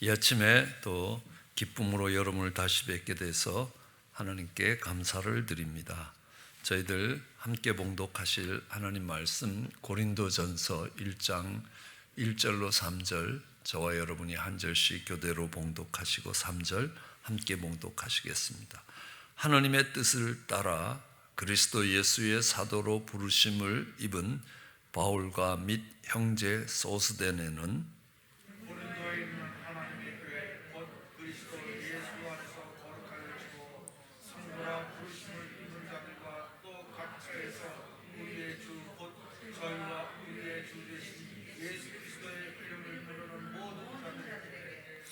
이 아침에 또 기쁨으로 여러분을 다시 뵙게 돼서 하나님께 감사를 드립니다. 저희들 함께 봉독하실 하나님 말씀 고린도전서 1장 1절로 3절 저와 여러분이 한 절씩 교대로 봉독하시고 3절 함께 봉독하시겠습니다. 하나님의 뜻을 따라 그리스도 예수의 사도로 부르심을 입은 바울과 및 형제 소스데네는 고린도에 있는 하나님의 교회 곧 그리스도 예수 안에서 거룩하여 지고 성도라 부르심을 입은 자들과 또 각처에서 우리의 주 곧 저희와 우리의 주 되신 예수 그리스도의 이름을 부르는 모든 자들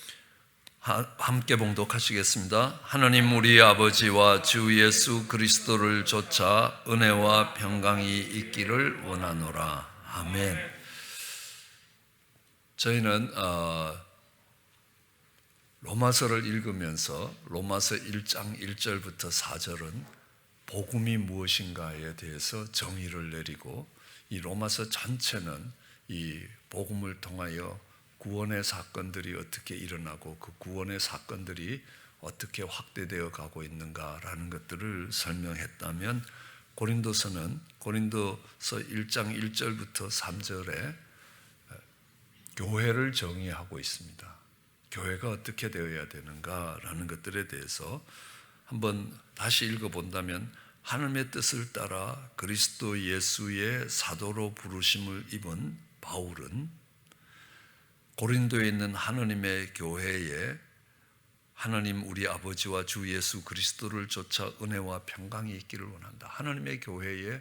하- 함께 봉독하시겠습니다. 하나님 우리 아버지와 주 예수 그리스도를 쫓아 은혜와 평강이 있기를 원하노라. 아멘. 저희는 어, 로마서를 읽으면서 로마서 1장 1절부터 4절은 복음이 무엇인가에 대해서 정의를 내리고 이 로마서 전체는 이 복음을 통하여 구원의 사건들이 어떻게 일어나고 그 구원의 사건들이 어떻게 확대되어 가고 있는가라는 것들을 설명했다면 고린도서는 고린도서 1장 1절부터 3절에 교회를 정의하고 있습니다. 교회가 어떻게 되어야 되는가라는 것들에 대해서 한번 다시 읽어본다면 하나님의 뜻을 따라 그리스도 예수의 사도로 부르심을 입은 바울은 고린도에 있는 하나님의 교회에 하나님 우리 아버지와 주 예수 그리스도를 쫓아 은혜와 평강이 있기를 원한다. 하나님의 교회에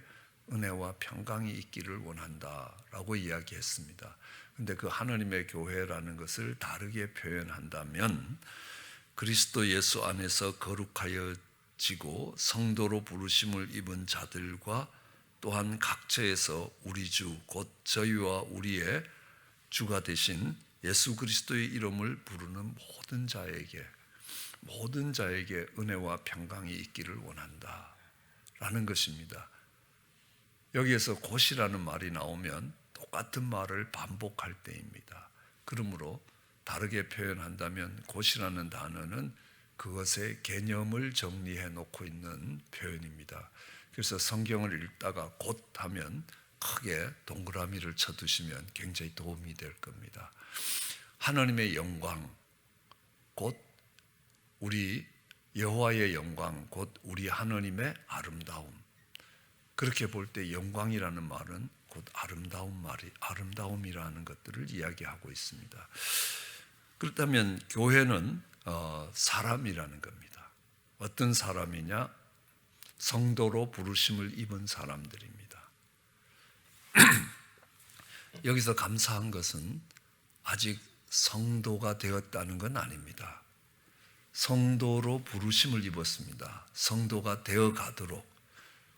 은혜와 평강이 있기를 원한다라고 이야기했습니다. 근데 그 하나님의 교회라는 것을 다르게 표현한다면 그리스도 예수 안에서 거룩하여지고 성도로 부르심을 입은 자들과 또한 각처에서 우리 주 곧 저희와 우리의 주가 되신 예수 그리스도의 이름을 부르는 모든 자에게 모든 자에게 은혜와 평강이 있기를 원한다. 라는 것입니다. 여기에서 곧이라는 말이 나오면 똑같은 말을 반복할 때입니다. 그러므로 다르게 표현한다면 곧이라는 단어는 그것의 개념을 정리해 놓고 있는 표현입니다. 그래서 성경을 읽다가 곧 하면 크게 동그라미를 쳐두시면 굉장히 도움이 될 겁니다. 하나님의 영광, 곧 우리 여호와의 영광, 곧 우리 하나님의 아름다움. 그렇게 볼 때 영광이라는 말은 곧 아름다운 말이 아름다움이라는 것들을 이야기하고 있습니다. 그렇다면 교회는 어, 사람이라는 겁니다. 어떤 사람이냐? 성도로 부르심을 입은 사람들입니다. 여기서 감사한 것은 아직 성도가 되었다는 건 아닙니다. 성도로 부르심을 입었습니다. 성도가 되어 가도록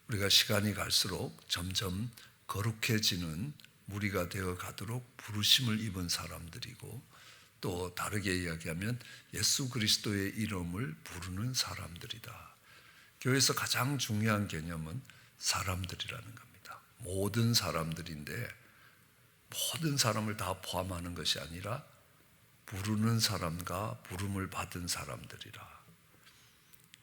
우리가 시간이 갈수록 점점 거룩해지는 무리가 되어 가도록 부르심을 입은 사람들이고 또 다르게 이야기하면 예수 그리스도의 이름을 부르는 사람들이다. 교회에서 가장 중요한 개념은 사람들이라는 겁니다. 모든 사람들인데 모든 사람을 다 포함하는 것이 아니라 부르는 사람과 부름을 받은 사람들이라.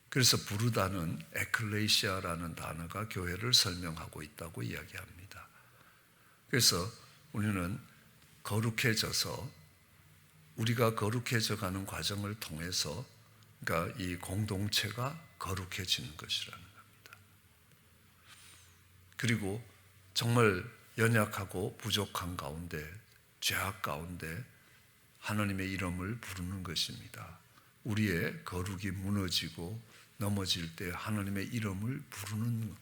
그래서 부르다는 에클레시아라는 단어가 교회를 설명하고 있다고 이야기합니다. 그래서 우리는 거룩해져서 우리가 거룩해져 가는 과정을 통해서 그러니까 이 공동체가 거룩해지는 것이라는 겁니다. 그리고 정말 연약하고 부족한 가운데 죄악 가운데 하나님의 이름을 부르는 것입니다. 우리의 거룩이 무너지고 넘어질 때 하나님의 이름을 부르는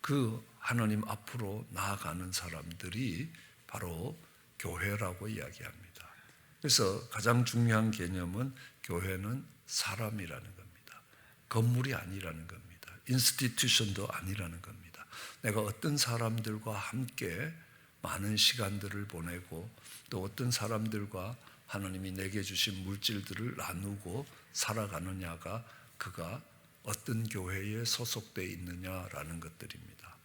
그 하나님 앞으로 나아가는 사람들이 바로 교회라고 이야기합니다. 그래서 가장 중요한 개념은 교회는 사람이라는 겁니다. 건물이 아니라는 겁니다. 인스티튜션도 아니라는 겁니다. 내가 어떤 사람들과 함께 많은 시간들을 보내고 또 어떤 사람들과 하나님이 내게 주신 물질들을 나누고 살아가느냐가 그가 어떤 교회에 소속되어 있느냐라는 것들입니다.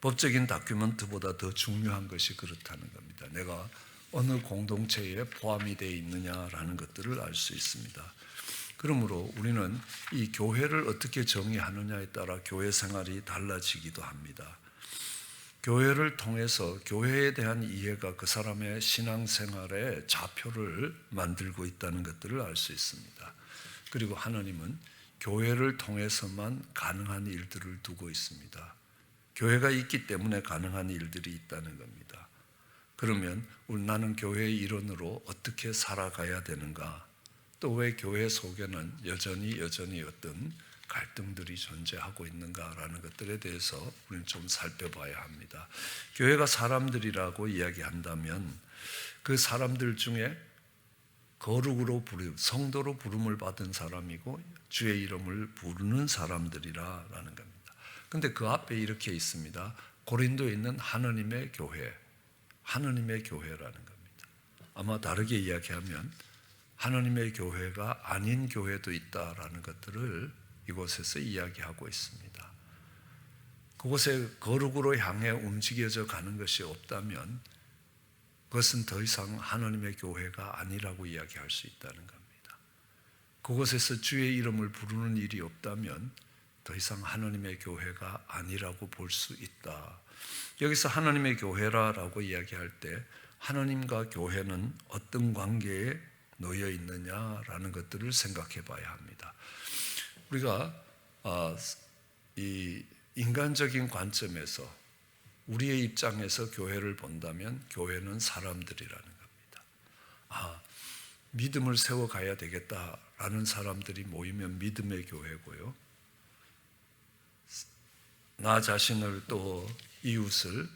법적인 다큐멘트보다 더 중요한 것이 그렇다는 겁니다. 내가 어느 공동체에 포함이 되어 있느냐라는 것들을 알 수 있습니다. 그러므로 우리는 이 교회를 어떻게 정의하느냐에 따라 교회 생활이 달라지기도 합니다. 교회를 통해서 교회에 대한 이해가 그 사람의 신앙생활의 좌표를 만들고 있다는 것들을 알 수 있습니다. 그리고 하나님은 교회를 통해서만 가능한 일들을 두고 있습니다. 교회가 있기 때문에 가능한 일들이 있다는 겁니다. 그러면 나는 교회의 일원으로 어떻게 살아가야 되는가? 또 왜 교회 속에는 여전히 여전히 어떤 갈등들이 존재하고 있는가라는 것들에 대해서 우리는 좀 살펴봐야 합니다. 교회가 사람들이라고 이야기한다면 그 사람들 중에 거룩으로 부르 성도로 부름을 받은 사람이고 주의 이름을 부르는 사람들이라라는 겁니다. 근데 그 앞에 이렇게 있습니다. 고린도에 있는 하나님의 교회, 하나님의 교회라는 겁니다. 아마 다르게 이야기하면 하나님의 교회가 아닌 교회도 있다라는 것들을 이곳에서 이야기하고 있습니다. 그곳에 거룩으로 향해 움직여져 가는 것이 없다면 그것은 더 이상 하나님의 교회가 아니라고 이야기할 수 있다는 겁니다. 그곳에서 주의 이름을 부르는 일이 없다면 더 이상 하나님의 교회가 아니라고 볼 수 있다. 여기서 하나님의 교회라라고 이야기할 때 하나님과 교회는 어떤 관계에 놓여 있느냐라는 것들을 생각해 봐야 합니다. 우리가 아, 이 인간적인 관점에서 우리의 입장에서 교회를 본다면 교회는 사람들이라는 겁니다. 아, 믿음을 세워 가야 되겠다라는 사람들이 모이면 믿음의 교회고요. 나 자신을 또 이웃을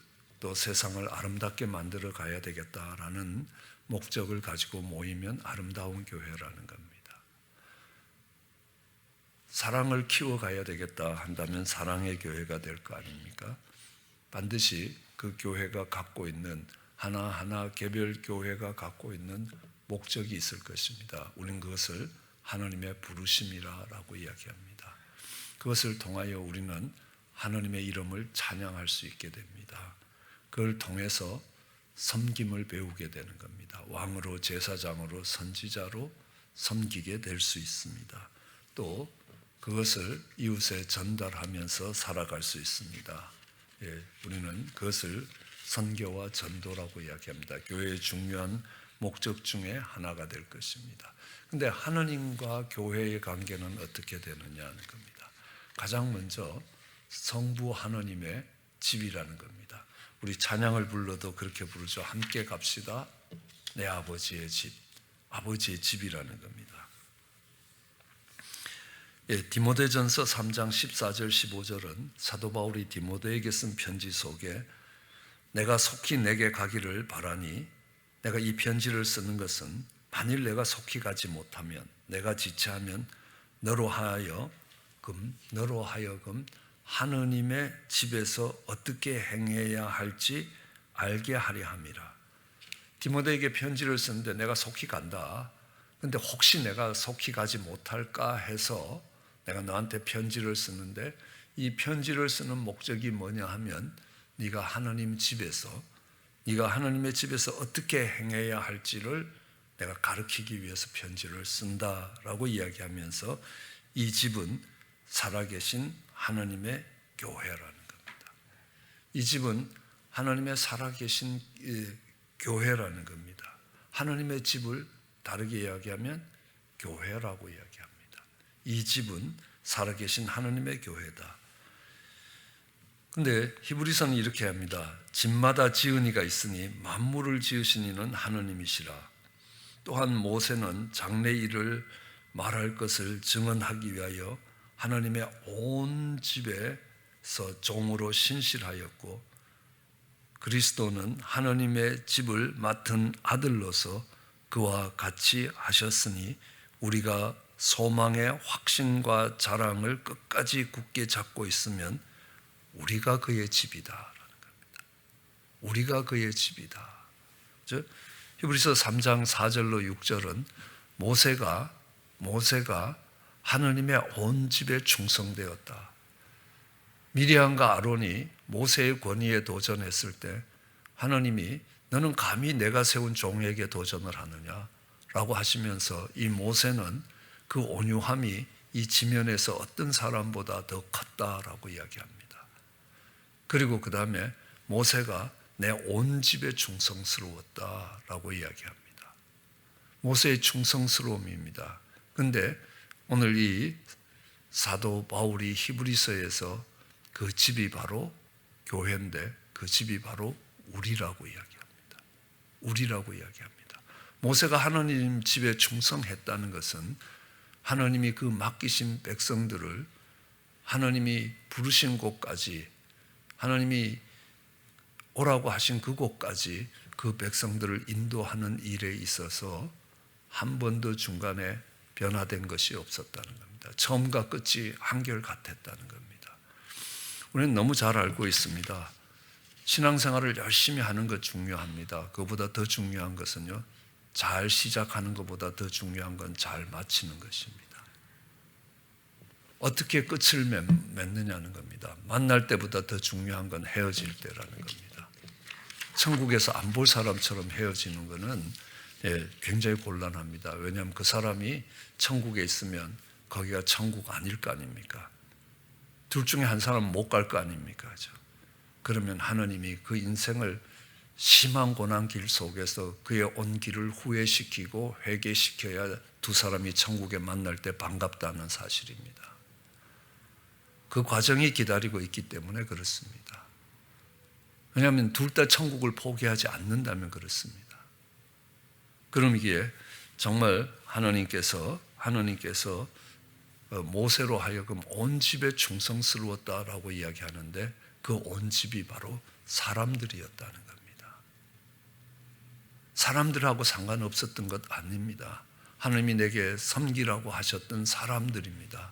또 세상을 아름답게 만들어 가야 되겠다라는 목적을 가지고 모이면 아름다운 교회라는 겁니다. 사랑을 키워가야 되겠다 한다면 사랑의 교회가 될 거 아닙니까? 반드시 그 교회가 갖고 있는 하나하나 개별 교회가 갖고 있는 목적이 있을 것입니다. 우리는 그것을 하나님의 부르심이라고 이야기합니다. 그것을 통하여 우리는 하나님의 이름을 찬양할 수 있게 됩니다. 그걸 통해서 섬김을 배우게 되는 겁니다. 왕으로 제사장으로 선지자로 섬기게 될 수 있습니다. 또 그것을 이웃에 전달하면서 살아갈 수 있습니다. 예, 우리는 그것을 선교와 전도라고 이야기합니다. 교회의 중요한 목적 중에 하나가 될 것입니다. 근데 하나님과 교회의 관계는 어떻게 되느냐는 겁니다. 가장 먼저 성부 하나님의 집이라는 겁니다. 우리 찬양을 불러도 그렇게 부르죠. 함께 갑시다. 내 아버지의 집. 아버지의 집이라는 겁니다. 예, 디모데전서 3장 14절 15절은 사도 바울이 디모데에게 쓴 편지 속에 내가 속히 내게 가기를 바라니 내가 이 편지를 쓰는 것은 만일 내가 속히 가지 못하면 내가 지체하면 너로 하여 금 너로 하여금 하느님의 집에서 어떻게 행해야 할지 알게 하려 함이라. 디모데에게 편지를 쓰는데 내가 속히 간다. 근데 혹시 내가 속히 가지 못할까 해서 내가 너한테 편지를 쓰는데 이 편지를 쓰는 목적이 뭐냐 하면 네가 하나님 집에서 네가 하나님의 집에서 어떻게 행해야 할지를 내가 가르치기 위해서 편지를 쓴다라고 이야기하면서 이 집은 살아계신 하나님의 교회라는 겁니다. 이 집은 하나님의 살아계신 교회라는 겁니다. 하나님의 집을 다르게 이야기하면 교회라고 이야기합니다. 이 집은 살아계신 하나님의 교회다. 근데 히브리서는 이렇게 합니다. 집마다 지은 이가 있으니 만물을 지으신 이는 하나님이시라. 또한 모세는 장래 일을 말할 것을 증언하기 위하여 하나님의 온 집에서 종으로 신실하였고 그리스도는 하나님의 집을 맡은 아들로서 그와 같이 하셨으니 우리가 소망의 확신과 자랑을 끝까지 굳게 잡고 있으면 우리가 그의 겁니다. 우리가 그의 집이다. 즉 히브리서 3장 4절로 6절은 모세가 모세가 하나님의 온 집에 충성되었다. 미리암과 아론이 모세의 권위에 도전했을 때 하나님이 너는 감히 내가 세운 종에게 도전을 하느냐? 라고 하시면서 이 모세는 그 온유함이 이 지면에서 어떤 사람보다 더 컸다라고 이야기합니다. 그리고 그 다음에 모세가 내 온 집에 충성스러웠다라고 이야기합니다. 모세의 충성스러움입니다. 근데 오늘 이 사도 바울이 히브리서에서 그 집이 바로 교회인데 그 집이 바로 우리라고 이야기합니다. 우리라고 이야기합니다. 모세가 하나님 집에 충성했다는 것은 하나님이 그 맡기신 백성들을 하나님이 부르신 곳까지 하나님이 오라고 하신 그곳까지 그 백성들을 인도하는 일에 있어서 한 번도 중간에 변화된 것이 없었다는 겁니다. 처음과 끝이 한결 같았다는 겁니다. 우리는 너무 잘 알고 있습니다. 신앙생활을 열심히 하는 것 중요합니다. 그보다 더 중요한 것은요, 잘 시작하는 것보다 더 중요한 건 잘 마치는 것입니다. 어떻게 끝을 맺, 맺느냐는 겁니다. 만날 때보다 더 중요한 건 헤어질 때라는 겁니다. 천국에서 안 볼 사람처럼 헤어지는 것은 예, 굉장히 곤란합니다. 왜냐하면 그 사람이 천국에 있으면 거기가 천국 아닐 거 아닙니까? 둘 중에 한 사람은 못 갈 거 아닙니까? 그죠? 그러면 하나님이 그 인생을 심한 고난 길 속에서 그의 온 길을 후회시키고 회개시켜야 두 사람이 천국에 만날 때 반갑다는 사실입니다. 그 과정이 기다리고 있기 때문에 그렇습니다. 왜냐하면 둘 다 천국을 포기하지 않는다면 그렇습니다. 그러기에 정말 하나님께서 하나님께서 어, 모세로 하여금 온 집에 충성스러웠다라고 이야기하는데 그 온 집이 바로 사람들이었다는 겁니다. 사람들하고 상관없었던 것 아닙니다. 하나님이 내게 섬기라고 하셨던 사람들입니다.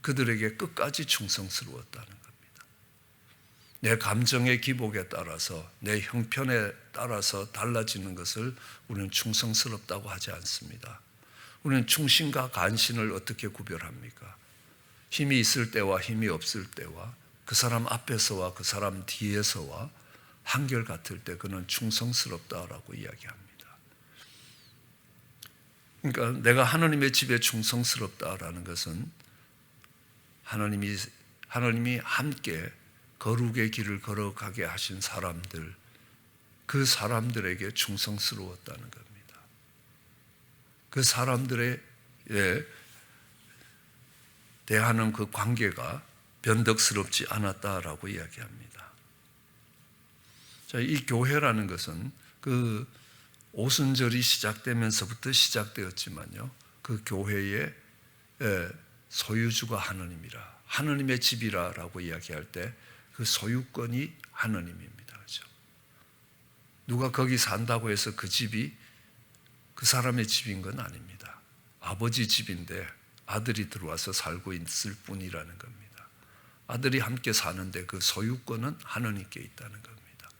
그들에게 끝까지 충성스러웠다는. 내 감정의 기복에 따라서 내 형편에 따라서 달라지는 것을 우리는 충성스럽다고 하지 않습니다. 우리는 충신과 간신을 어떻게 구별합니까? 힘이 있을 때와 힘이 없을 때와 그 사람 앞에서와 그 사람 뒤에서와 한결 같을 때 그는 충성스럽다라고 이야기합니다. 그러니까 내가 하나님의 집에 충성스럽다라는 것은 하나님이 하나님이 함께 거룩의 길을 걸어가게 하신 사람들 그 사람들에게 충성스러웠다는 겁니다. 그 사람들의 예, 대하는 그 관계가 변덕스럽지 않았다라고 이야기합니다. 자, 이 교회라는 것은 그 오순절이 시작되면서부터 시작되었지만요. 그 교회의 예, 소유주가 하나님이라 하나님의 집이라라고 이야기할 때 그 소유권이 하나님입니다. 그렇죠? 누가 거기 산다고 해서 그 집이 그 사람의 집인 건 아닙니다. 아버지 집인데 아들이 들어와서 살고 있을 뿐이라는 겁니다. 아들이 함께 사는데 그 소유권은 하나님께 있다는 겁니다.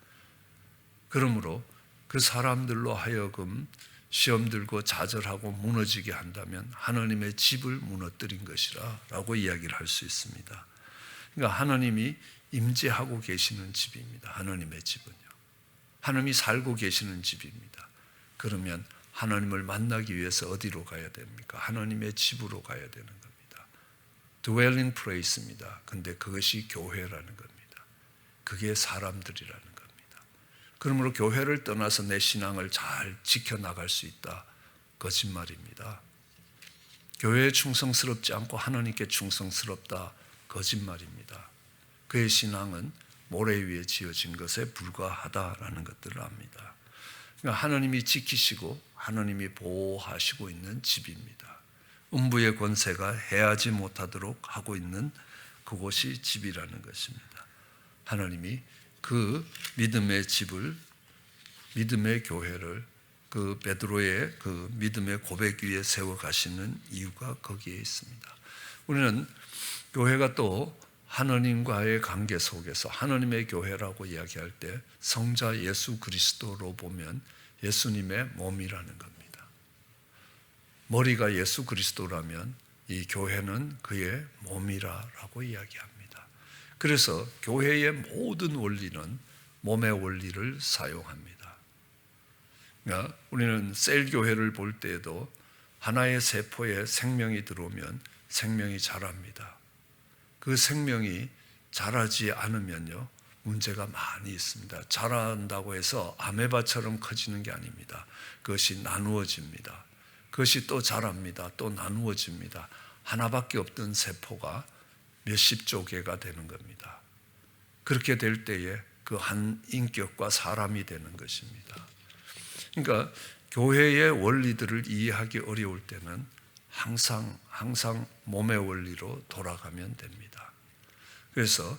그러므로 그 사람들로 하여금 시험 들고 좌절하고 무너지게 한다면 하나님의 집을 무너뜨린 것이라 라고 이야기를 할 수 있습니다. 그러니까 하나님이 임재하고 계시는 집입니다. 하나님의 집은요. 하나님이 살고 계시는 집입니다. 그러면 하나님을 만나기 위해서 어디로 가야 됩니까? 하나님의 집으로 가야 되는 겁니다. dwelling place입니다. 근데 그것이 교회라는 겁니다. 그게 사람들이라는 겁니다. 그러므로 교회를 떠나서 내 신앙을 잘 지켜나갈 수 있다. 거짓말입니다. 교회에 충성스럽지 않고 하나님께 충성스럽다. 거짓말입니다. 그의 신앙은 모래 위에 지어진 것에 불과하다라는 것들을 압니다. 그러니까 하나님이 지키시고 하나님이 보호하시고 있는 집입니다. 음부의 권세가 해하지 못하도록 하고 있는 그곳이 집이라는 것입니다. 하나님이 그 믿음의 집을 믿음의 교회를 그 베드로의 그 믿음의 고백 위에 세워 가시는 이유가 거기에 있습니다. 우리는 교회가 또 하나님과의 관계 속에서 하나님의 교회라고 이야기할 때 성자 예수 그리스도로 보면 예수님의 몸이라는 겁니다. 머리가 예수 그리스도라면 이 교회는 그의 몸이라라고 이야기합니다. 그래서 교회의 모든 원리는 몸의 원리를 사용합니다. 그러니까 우리는 셀 교회를 볼 때에도 하나의 세포에 생명이 들어오면 생명이 자랍니다. 그 생명이 자라지 않으면요 문제가 많이 있습니다. 자란다고 해서 아메바처럼 커지는 게 아닙니다. 그것이 나누어집니다. 그것이 또 자랍니다. 또 나누어집니다. 하나밖에 없던 세포가 몇십 조개가 되는 겁니다. 그렇게 될 때에 그 한 인격과 사람이 되는 것입니다. 그러니까 교회의 원리들을 이해하기 어려울 때는 항상 항상 몸의 원리로 돌아가면 됩니다. 그래서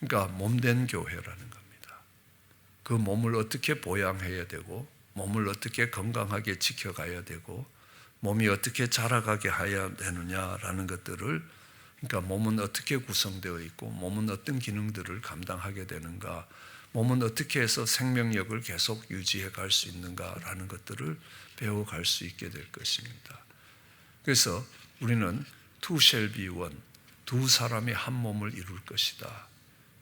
그러니까 몸된 교회라는 겁니다. 그 몸을 어떻게 보양해야 되고 몸을 어떻게 건강하게 지켜가야 되고 몸이 어떻게 자라가게 해야 되느냐라는 것들을 그러니까 몸은 어떻게 구성되어 있고 몸은 어떤 기능들을 감당하게 되는가 몸은 어떻게 해서 생명력을 계속 유지해 갈 수 있는가라는 것들을 배워갈 수 있게 될 것입니다. 그래서 우리는 two shall be one, 두 사람이 한 몸을 이룰 것이다.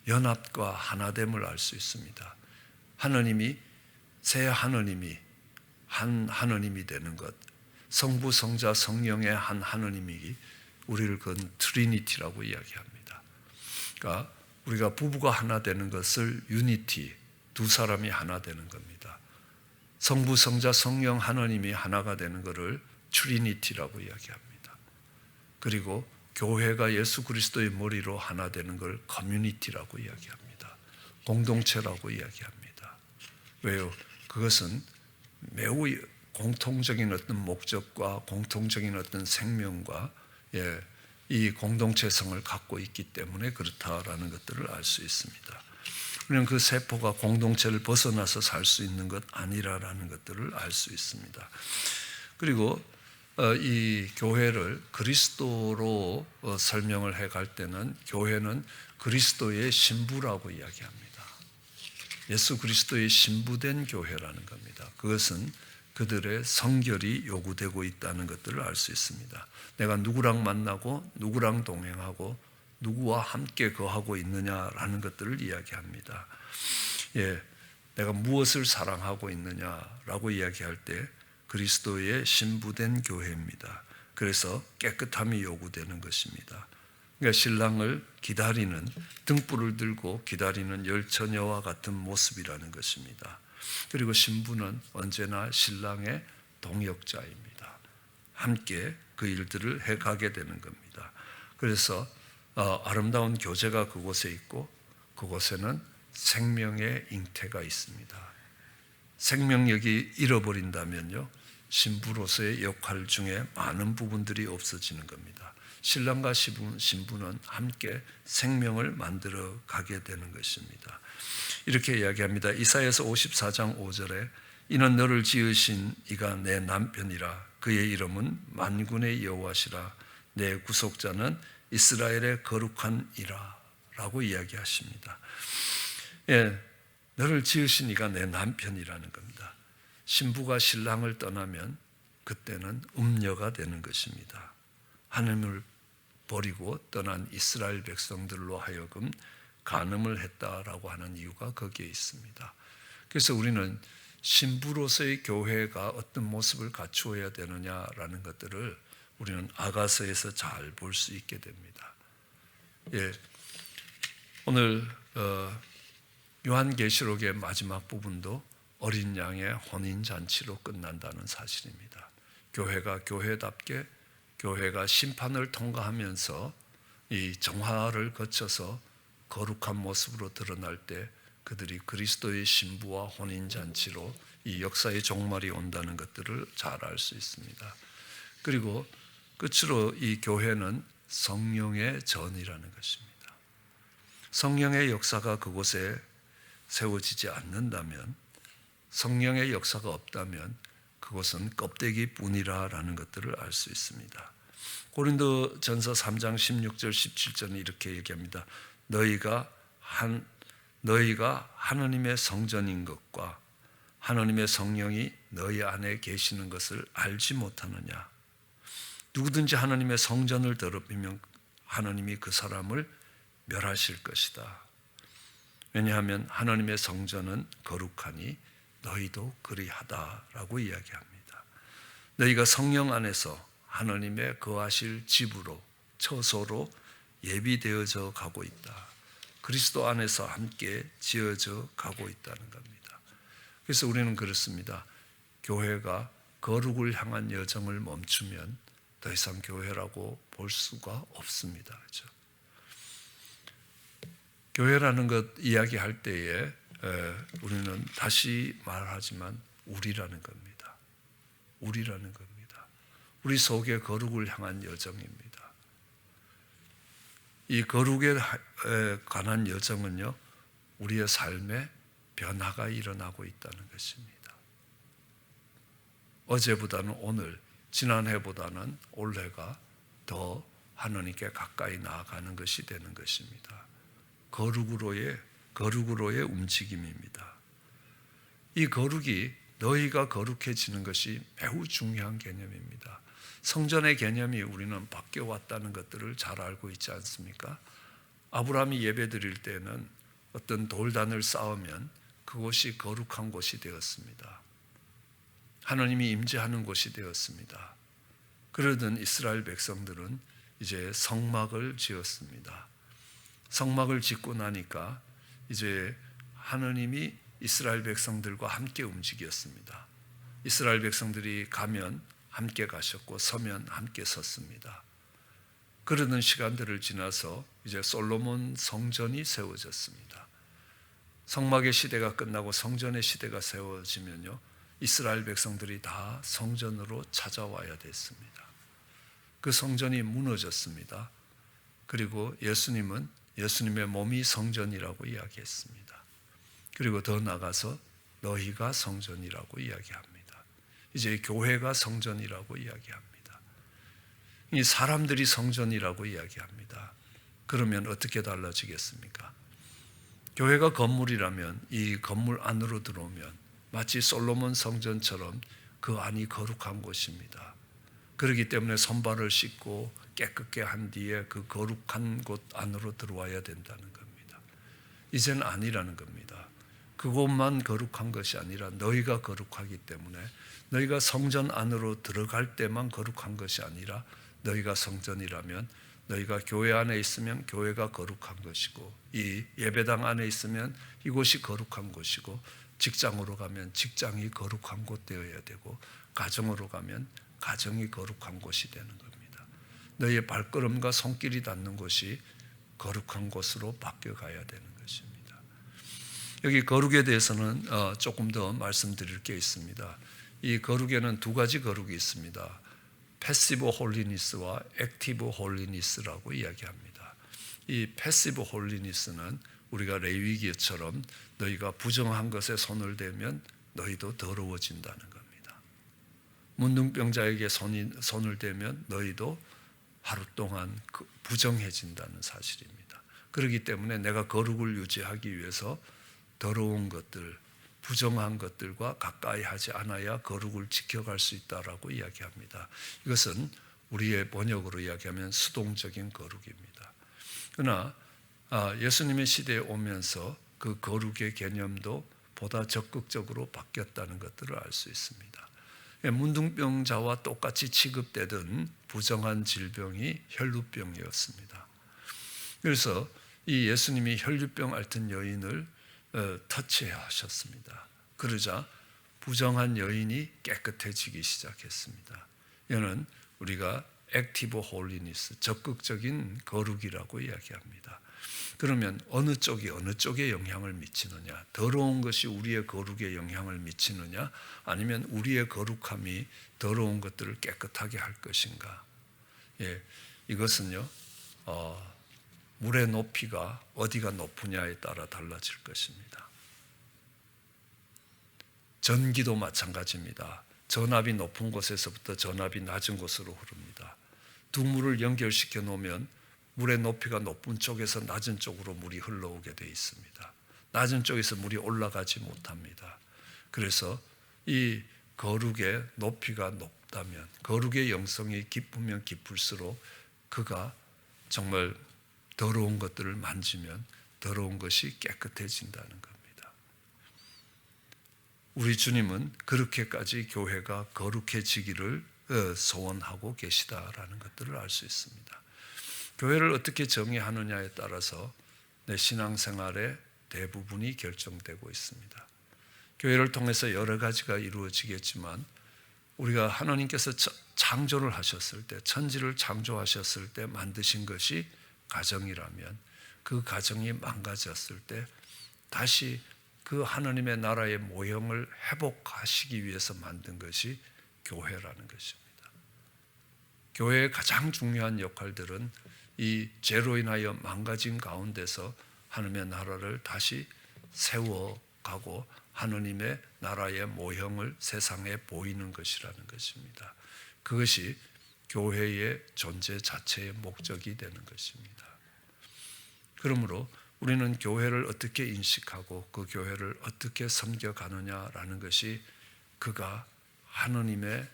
연합과 하나됨을 알 수 있습니다. 하나님이 새 하나님이 한 하나님이 되는 것, 성부, 성자, 성령의 한 하나님이 우리를 건 트리니티라고 이야기합니다. 그러니까 우리가 부부가 하나 되는 것을 유니티, 두 사람이 하나 되는 겁니다. 성부, 성자, 성령 하나님이 하나가 되는 것을 트리니티라고 이야기합니다. 그리고 교회가 예수 그리스도의 머리로 하나 되는 걸 커뮤니티라고 이야기합니다. 공동체라고 이야기합니다. 왜요? 그것은 매우 공통적인 어떤 목적과 공통적인 어떤 생명과 예, 이 공동체성을 갖고 있기 때문에 그렇다라는 것들을 알 수 있습니다. 우리는 그 세포가 공동체를 벗어나서 살 수 있는 것 아니라라는 것들을 알 수 있습니다. 그리고 어, 이 교회를 그리스도로 어, 설명을 해갈 때는 교회는 그리스도의 신부라고 이야기합니다. 예수 그리스도의 신부된 교회라는 겁니다. 그것은 그들의 성결이 요구되고 있다는 것들을 알 수 있습니다. 내가 누구랑 만나고 누구랑 동행하고 누구와 함께 거하고 있느냐라는 것들을 이야기합니다. 예, 내가 무엇을 사랑하고 있느냐라고 이야기할 때 그리스도의 신부된 교회입니다. 그래서 깨끗함이 요구되는 것입니다. 그러니까 신랑을 기다리는 등불을 들고 기다리는 열 처녀와 같은 모습이라는 것입니다. 그리고 신부는 언제나 신랑의 동역자입니다. 함께 그 일들을 해 가게 되는 겁니다. 그래서 어, 아름다운 교제가 그곳에 있고 그곳에는 생명의 잉태가 있습니다. 생명력이 잃어버린다면요 신부로서의 역할 중에 많은 부분들이 없어지는 겁니다. 신랑과 신부는 함께 생명을 만들어 가게 되는 것입니다. 이렇게 이야기합니다. 이사야서 54장 5절에 이는 너를 지으신 이가 내 남편이라 그의 이름은 만군의 여호와시라 내 구속자는 이스라엘의 거룩한 이라라고 이야기하십니다. 예, 너를 지으신 이가 내 남편이라는 겁니다. 신부가 신랑을 떠나면 그때는 음녀가 되는 것입니다. 하나님을 버리고 떠난 이스라엘 백성들로 하여금 간음을 했다라고 하는 이유가 거기에 있습니다. 그래서 우리는 신부로서의 교회가 어떤 모습을 갖추어야 되느냐라는 것들을 우리는 아가서에서 잘 볼 수 있게 됩니다. 예, 오늘 어, 요한계시록의 마지막 부분도 어린 양의 혼인 잔치로 끝난다는 사실입니다. 교회가 교회답게 교회가 심판을 통과하면서 이 정화를 거쳐서 거룩한 모습으로 드러날 때 그들이 그리스도의 신부와 혼인 잔치로 이 역사의 종말이 온다는 것들을 잘 알 수 있습니다. 그리고 끝으로 이 교회는 성령의 전이라는 것입니다. 성령의 역사가 그곳에 세워지지 않는다면 성령의 역사가 없다면 그것은 껍데기 뿐이라라는 것들을 알 수 있습니다. 고린도 전서 3장 16절 17절은 이렇게 얘기합니다. 너희가 한 너희가 하나님의 성전인 것과 하나님의 성령이 너희 안에 계시는 것을 알지 못하느냐? 누구든지 하나님의 성전을 더럽히면 하나님이 그 사람을 멸하실 것이다. 왜냐하면 하나님의 성전은 거룩하니 너희도 그리하다라고 이야기합니다. 너희가 성령 안에서 하나님의 거하실 집으로 처소로 예비되어져 가고 있다. 그리스도 안에서 함께 지어져 가고 있다는 겁니다. 그래서 우리는 그렇습니다. 교회가 거룩을 향한 여정을 멈추면 더 이상 교회라고 볼 수가 없습니다. 그렇죠? 교회라는 것 이야기할 때에 에, 우리는 다시 말하지만 우리라는 겁니다. 우리라는 겁니다. 우리 속의 거룩을 향한 여정입니다. 이 거룩에 에, 관한 여정은요, 우리의 삶에 변화가 일어나고 있다는 것입니다. 어제보다는 오늘, 지난해보다는 올해가 더 하나님께 가까이 나아가는 것이 되는 것입니다. 거룩으로의 거룩으로의 움직임입니다. 이 거룩이 너희가 거룩해지는 것이 매우 중요한 개념입니다. 성전의 개념이 우리는 바뀌어 왔다는 것들을 잘 알고 있지 않습니까? 아브라함이 예배 드릴 때는 어떤 돌단을 쌓으면 그곳이 거룩한 곳이 되었습니다. 하나님이 임재하는 곳이 되었습니다. 그러던 이스라엘 백성들은 이제 성막을 지었습니다. 성막을 짓고 나니까 이제 하느님이 이스라엘 백성들과 함께 움직였습니다. 이스라엘 백성들이 가면 함께 가셨고 서면 함께 섰습니다. 그러던 시간들을 지나서 이제 솔로몬 성전이 세워졌습니다. 성막의 시대가 끝나고 성전의 시대가 세워지면요. 이스라엘 백성들이 다 성전으로 찾아와야 됐습니다. 그 성전이 무너졌습니다. 그리고 예수님은 예수님의 몸이 성전이라고 이야기했습니다. 그리고 더 나가서 너희가 성전이라고 이야기합니다. 이제 교회가 성전이라고 이야기합니다. 이 사람들이 성전이라고 이야기합니다. 그러면 어떻게 달라지겠습니까? 교회가 건물이라면 이 건물 안으로 들어오면 마치 솔로몬 성전처럼 그 안이 거룩한 곳입니다. 그렇기 때문에 선발을 씻고 깨끗게 한 뒤에 그 거룩한 곳 안으로 들어와야 된다는 겁니다. 이제는 아니라는 겁니다. 그곳만 거룩한 것이 아니라 너희가 거룩하기 때문에 너희가 성전 안으로 들어갈 때만 거룩한 것이 아니라 너희가 성전이라면 너희가 교회 안에 있으면 교회가 거룩한 것이고 이 예배당 안에 있으면 이곳이 거룩한 곳이고 직장으로 가면 직장이 거룩한 곳 되어야 되고 가정으로 가면 가정이 거룩한 곳이 되는 겁니다. 너희의 발걸음과 손길이 닿는 곳이 거룩한 곳으로 바뀌어 가야 되는 것입니다. 여기 거룩에 대해서는 어, 조금 더 말씀드릴 게 있습니다. 이 거룩에는 두 가지 거룩이 있습니다. 패시브 홀리니스와 액티브 홀리니스라고 이야기합니다. 이 패시브 홀리니스는 우리가 레위기처럼 너희가 부정한 것에 손을 대면 너희도 더러워진다는 겁니다. 문둥병자에게 손이, 손을 대면 너희도 하루 동안 그 부정해진다는 사실입니다. 그렇기 때문에 내가 거룩을 유지하기 위해서 더러운 것들, 부정한 것들과 가까이 하지 않아야 거룩을 지켜갈 수 있다라고 이야기합니다. 이것은 우리의 번역으로 이야기하면 수동적인 거룩입니다. 그러나 아, 예수님의 시대에 오면서 그 거룩의 개념도 보다 적극적으로 바뀌었다는 것들을 알 수 있습니다. 예, 문둥병자와 똑같이 취급되던 부정한 질병이 혈루병이었습니다. 그래서 이 예수님이 혈루병 앓던 여인을 어, 터치하셨습니다. 그러자 부정한 여인이 깨끗해지기 시작했습니다. 이는 우리가 액티브 홀리니스, 적극적인 거룩이라고 이야기합니다. 그러면 어느 쪽이 어느 쪽에 영향을 미치느냐? 더러운 것이 우리의 거룩에 영향을 미치느냐? 아니면 우리의 거룩함이 더러운 것들을 깨끗하게 할 것인가? 예, 이것은요, 어, 물의 높이가 어디가 높으냐에 따라 달라질 것입니다. 전기도 마찬가지입니다. 전압이 높은 곳에서부터 전압이 낮은 곳으로 흐릅니다. 두 물을 연결시켜 놓으면 물의 높이가 높은 쪽에서 낮은 쪽으로 물이 흘러오게 되어 있습니다. 낮은 쪽에서 물이 올라가지 못합니다. 그래서 이 거룩의 높이가 높다면 거룩의 영성이 깊으면 깊을수록 그가 정말 더러운 것들을 만지면 더러운 것이 깨끗해진다는 겁니다. 우리 주님은 그렇게까지 교회가 거룩해지기를 어, 소원하고 계시다라는 것들을 알 수 있습니다. 교회를 어떻게 정의하느냐에 따라서 내 신앙생활의 대부분이 결정되고 있습니다. 교회를 통해서 여러 가지가 이루어지겠지만 우리가 하나님께서 저- 창조를 하셨을 때 천지를 창조하셨을 때 만드신 것이 가정이라면 그 가정이 망가졌을 때 다시 그 하나님의 나라의 모형을 회복하시기 위해서 만든 것이 교회라는 것입니다. 교회의 가장 중요한 역할들은 이 죄로 인하여 망가진 가운데서 하나님의 나라를 다시 세워가고 하나님의 나라의 모형을 세상에 보이는 것이라는 것입니다. 그것이 교회의 존재 자체의 목적이 되는 것입니다. 그러므로 우리는 교회를 어떻게 인식하고 그 교회를 어떻게 섬겨가느냐라는 것이 그가 하느님에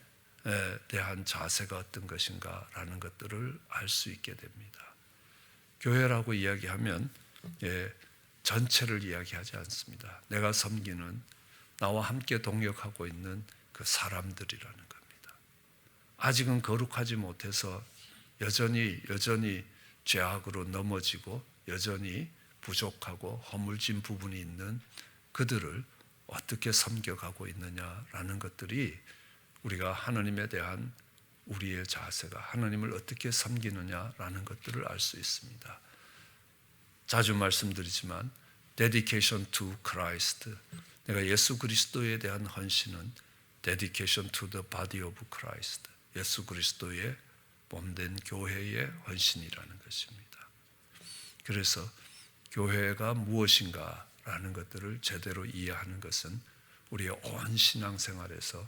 대한 자세가 어떤 것인가라는 것들을 알 수 있게 됩니다. 교회라고 이야기하면 예, 전체를 이야기하지 않습니다. 내가 섬기는 나와 함께 동역하고 있는 그 사람들이라는 겁니다. 아직은 거룩하지 못해서 여전히 여전히 죄악으로 넘어지고 여전히 부족하고 허물진 부분이 있는 그들을 어떻게 섬겨가고 있느냐라는 것들이 우리가 하나님에 대한 우리의 자세가 하나님을 어떻게 섬기느냐라는 것들을 알 수 있습니다. 자주 말씀드리지만 dedication to Christ 내가 예수 그리스도에 대한 헌신은 dedication to the body of Christ 예수 그리스도의 몸된 교회의 헌신이라는 것입니다. 그래서 교회가 무엇인가라는 것들을 제대로 이해하는 것은 우리의 온 신앙생활에서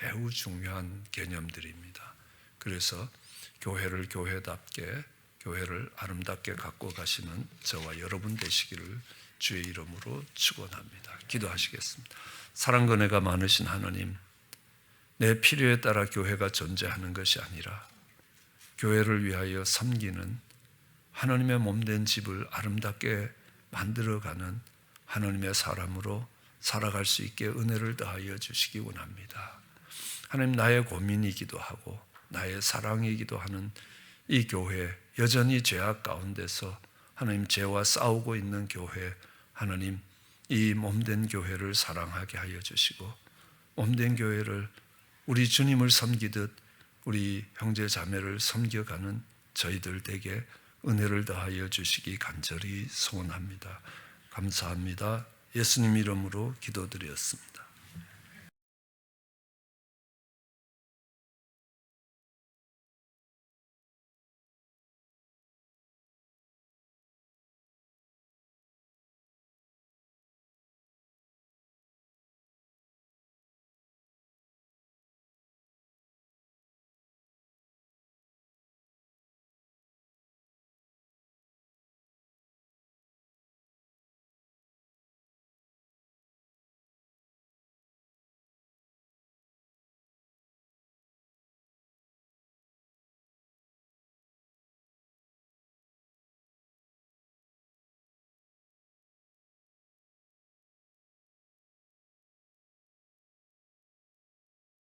매우 중요한 개념들입니다. 그래서 교회를 교회답게 교회를 아름답게 갖고 가시는 저와 여러분 되시기를 주의 이름으로 축원합니다. 기도하시겠습니다. 사랑 은혜가 많으신 하나님, 내 필요에 따라 교회가 존재하는 것이 아니라 교회를 위하여 섬기는 하나님의 몸된 집을 아름답게 만들어가는 하나님의 사람으로 살아갈 수 있게 은혜를 더하여 주시기 원합니다. 하나님 나의 고민이기도 하고 나의 사랑이기도 하는 이 교회 여전히 죄악 가운데서 하나님 죄와 싸우고 있는 교회 하나님 이 몸된 교회를 사랑하게 하여 주시고 몸된 교회를 우리 주님을 섬기듯 우리 형제 자매를 섬겨가는 저희들 에게 은혜를 더하여 주시기 간절히 소원합니다. 감사합니다. 예수님 이름으로 기도드렸습니다.